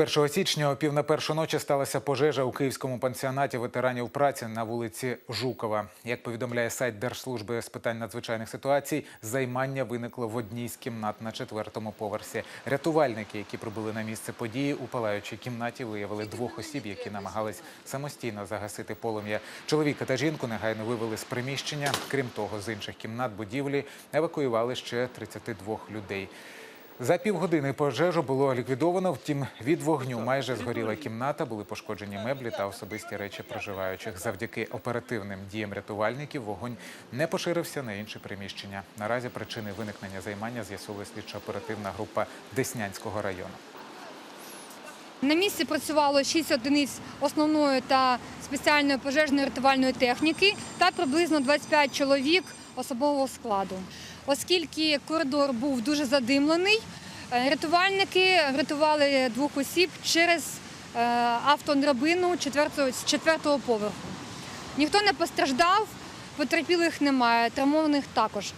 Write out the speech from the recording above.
1 січня о пів на першу ночі сталася пожежа у київському пансіонаті ветеранів праці на вулиці Жукова. Як повідомляє сайт Держслужби з питань надзвичайних ситуацій, займання виникло в одній з кімнат на четвертому поверсі. Рятувальники, які прибули на місце події, у палаючій кімнаті виявили двох осіб, які намагались самостійно загасити полум'я. Чоловіка та жінку негайно вивели з приміщення. Крім того, з інших кімнат будівлі евакуювали ще 32 людей. За півгодини пожежу було ліквідовано. Втім, від вогню майже згоріла кімната, були пошкоджені меблі та особисті речі проживаючих. Завдяки оперативним діям рятувальників вогонь не поширився на інші приміщення. Наразі причини виникнення займання з'ясовує слідчо-оперативна група Деснянського району. На місці працювало 6 одиниць основної та спеціальної пожежної рятувальної техніки та приблизно 25 чоловік особового складу. Оскільки коридор був дуже задимлений, е, рятувальники врятували двох осіб через е, з четвертого поверху. Ніхто не постраждав, потерпілих немає, травмованих також.